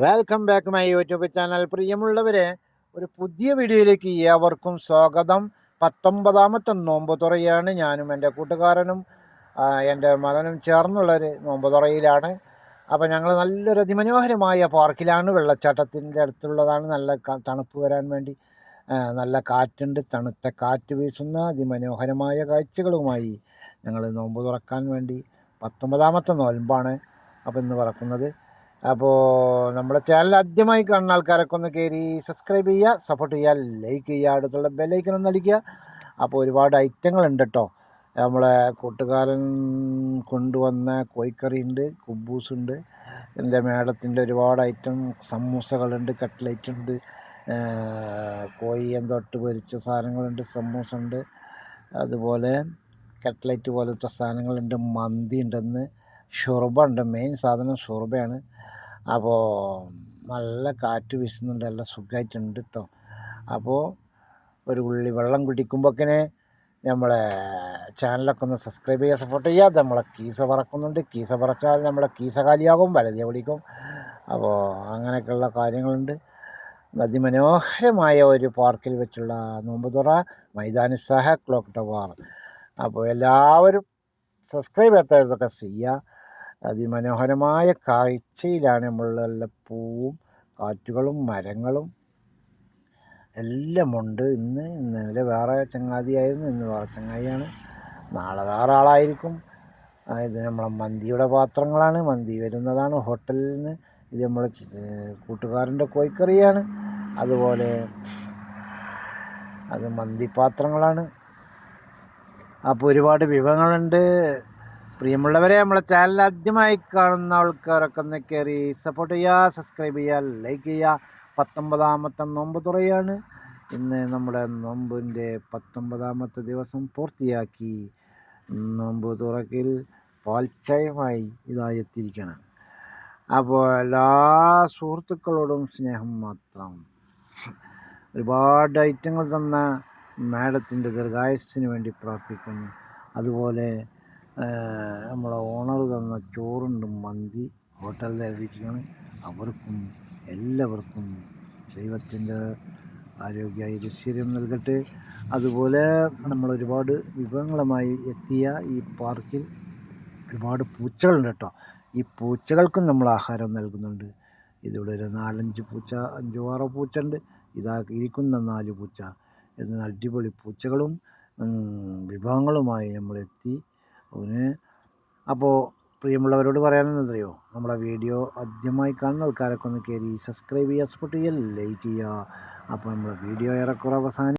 Welcome back my YouTube channel പ്രിയമുള്ളവരെ ഒരു പുതിയ വീഡിയോയിലേക്ക് ഏവർക്കും സ്വാഗതം. പത്തൊമ്പതാമത്തെ നോമ്പ് തുറയാണ്. ഞാനും എന്റെ കൂട്ടുകാരനും എന്റെ മകനും ചേർന്നുള്ളൊരു നോമ്പ് തുറയിലാണ്. അപ്പോൾ ഞങ്ങൾ നല്ലൊരു അതിമനോഹരമായ പാർക്കിലാണ് വെള്ളച്ചാട്ടത്തിന്റെ അടുത്തുള്ളതാണ്. നല്ല തണുപ്പ് വരാൻ വേണ്ടി നല്ല കാറ്റുണ്ട്. തണുത്ത കാറ്റ് വീശുന്ന അതിമനോഹരമായ കാഴ്ചകളുമായി ഞങ്ങൾ നോമ്പ് തുറക്കാൻ വേണ്ടി പത്തൊമ്പതാമത്തെ നോൽമ്പാണ് അപ്പോൾ ഇന്ന് പറക്കുന്നത്. അപ്പോൾ നമ്മുടെ ചാനൽ ആദ്യമായി കാണുന്ന ആൾക്കാരൊക്കെ ഒന്ന് കയറി സബ്സ്ക്രൈബ് ചെയ്യുക സപ്പോർട്ട് ചെയ്യുക ലൈക്ക് ചെയ്യുക അടുത്തുള്ള ബെല്ലൈക്കൻ ഒന്ന് അടിക്കുക. അപ്പോൾ ഒരുപാട് ഐറ്റങ്ങൾ ഉണ്ട് കേട്ടോ നമ്മളെ കൂട്ടുകാരൻ കൊണ്ടുവന്ന കോഴിക്കറി ഉണ്ട് കുബൂസ് ഉണ്ട് എന്റെ മേഡത്തിന്റെ ഒരുപാട് ഐറ്റം സമൂസകളുണ്ട് കട്ട്ലേറ്റ് ഉണ്ട് കോയി എന്തൊട്ട് പൊരിച്ച സാധനങ്ങളുണ്ട് സമൂസ ഉണ്ട് അതുപോലെ കട്ട്ലേറ്റ് പോലത്തെ സാധനങ്ങളുണ്ട് മന്തി ഉണ്ടെന്ന് ഷുർബ ഉണ്ട് മെയിൻ സാധനം ഷുർബയാണ്. അപ്പോൾ നല്ല കാറ്റ് വീശുന്നുണ്ട് നല്ല സുഖമായിട്ടുണ്ട് കേട്ടോ അപ്പോൾ ഒരു ഉള്ളി വെള്ളം കുടിക്കുമ്പോഴേക്കിനെ നമ്മളെ ചാനലൊക്കെ ഒന്ന് സബ്സ്ക്രൈബ് ചെയ്യുക സപ്പോർട്ട് ചെയ്യുക. നമ്മളെ കീസ പറക്കുന്നുണ്ട്. കീസ പറച്ചാൽ നമ്മളെ കീസ കാലിയാകും വലതി പിടിക്കും അപ്പോൾ അങ്ങനെയൊക്കെയുള്ള കാര്യങ്ങളുണ്ട്. അതിമനോഹരമായ ഒരു പാർക്കിൽ വെച്ചുള്ള നോമ്പുതുറ മൈതാനിസാഹ ക്ലോക്ക് ടവർ. അപ്പോൾ എല്ലാവരും സബ്സ്ക്രൈബ് ചെയ്യാത്തതൊക്കെ ചെയ്യുക. അതിമനോഹരമായ കാഴ്ചയിലാണ് നമ്മളുള്ള പൂവും കാറ്റുകളും മരങ്ങളും. എല്ലാമുണ്ട്. ഇന്ന് ഇന്നലെ വേറെ ചങ്ങാതിയായിരുന്നു. ഇന്ന് വേറെ ചങ്ങാതിയാണ്. നാളെ വേറെ ആളായിരിക്കും. ഇത് നമ്മളെ മന്തിയുടെ പാത്രങ്ങളാണ്. മന്തി വരുന്നതാണ് ഹോട്ടലിൽ നിന്ന് ഇത് നമ്മളെ കൂട്ടുകാരന്റെ കോഴിക്കറിയാണ്. അതുപോലെ അത് മന്തിപാത്രങ്ങളാണ് അപ്പോൾ ഒരുപാട് വിഭവങ്ങളുണ്ട്. പ്രിയമുള്ളവരെ നമ്മളെ ചാനൽ ആദ്യമായി കാണുന്ന ആൾക്കാരൊക്കെ ഒന്ന് കയറി സപ്പോർട്ട് ചെയ്യുക സബ്സ്ക്രൈബ് ചെയ്യുക ലൈക്ക് ചെയ്യുക. പത്തൊമ്പതാമത്തെ നോമ്പ് തുറയാണ്. ഇന്ന് നമ്മുടെ നോമ്പിന്റെ പത്തൊമ്പതാമത്തെ ദിവസം പൂർത്തിയാക്കി. നോമ്പ് തുറക്കിൽ പാൽച്ചയമായി ഇതായി എത്തിയിരിക്കണം. അപ്പോൾ എല്ലാ സുഹൃത്തുക്കളോടും സ്നേഹം മാത്രം. ഒരുപാട് ഐറ്റങ്ങൾ തന്ന മാഡത്തിന്റെ ദീർഘായുസിന് വേണ്ടി പ്രാർത്ഥിക്കുന്നു. അതുപോലെ നമ്മളെ ഓണർ തന്ന ചോറുണ്ട് മന്തി ഹോട്ടലിൽ ഏൽപ്പിച്ചാണ് അവർക്കും എല്ലാവർക്കും ദൈവത്തിന്റെ ആരോഗ്യ ഐശ്വര്യം നൽകട്ടെ. അതുപോലെ നമ്മൾ ഒരുപാട് വിഭവങ്ങളുമായി എത്തിയ ഈ പാർക്കിൽ ഒരുപാട് പൂച്ചകളുണ്ട് കേട്ടോ. ഈ പൂച്ചകൾക്കും നമ്മൾ ആഹാരം നൽകുന്നുണ്ട്. ഇതിവിടെ ഒരു നാലഞ്ച് പൂച്ച അഞ്ചോ ആറോ പൂച്ച ഉണ്ട് ഇതാ ഇരിക്കുന്ന നാല് പൂച്ച. എന്ന അടിപൊളി പൂച്ചകളും വിഭവങ്ങളുമായി നമ്മളെത്തി അതിന് അപ്പോൾ പ്രിയമുള്ളവരോട് പറയാനെന്നറിയോ നമ്മുടെ വീഡിയോ ആദ്യമായി കാണുന്ന ആൾക്കാരൊക്കെ ഒന്ന് കയറി സബ്സ്ക്രൈബ് ചെയ്യുക സപ്പോർട്ട് ചെയ്യുക ലൈക്ക് ചെയ്യുക. അപ്പോൾ നമ്മുടെ വീഡിയോ ഏറെക്കുറെ അവസാനം